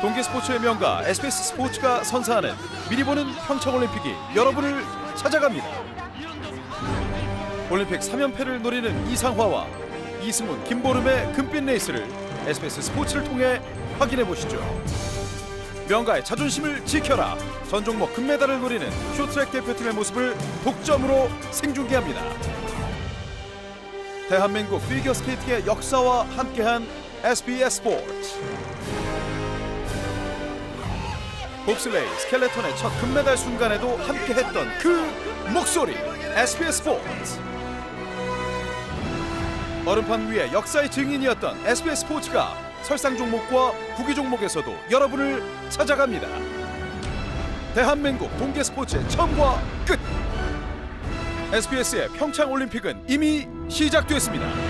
동계 스포츠의 명가 SBS 스포츠가 선사하는 미리 보는 평창올림픽이 여러분을 찾아갑니다. 올림픽 3연패를 노리는 이상화와 이승훈, 김보름의 금빛 레이스를 SBS 스포츠를 통해 확인해 보시죠. 명가의 자존심을 지켜라. 전 종목 금메달을 노리는 쇼트트랙 대표팀의 모습을 독점으로 생중계합니다. 대한민국 피겨 스케이팅의 역사와 함께한 SBS 스포츠. 봅슬레이 스켈레톤의 첫 금메달 순간에도 함께했던 그 목소리 SBS 스포츠. 얼음판 위에 역사의 증인이었던 SBS 스포츠가 설상 종목과 구기 종목에서도 여러분을 찾아갑니다. 대한민국 동계 스포츠의 처음과 끝. SBS의 평창 올림픽은 이미 시작됐습니다.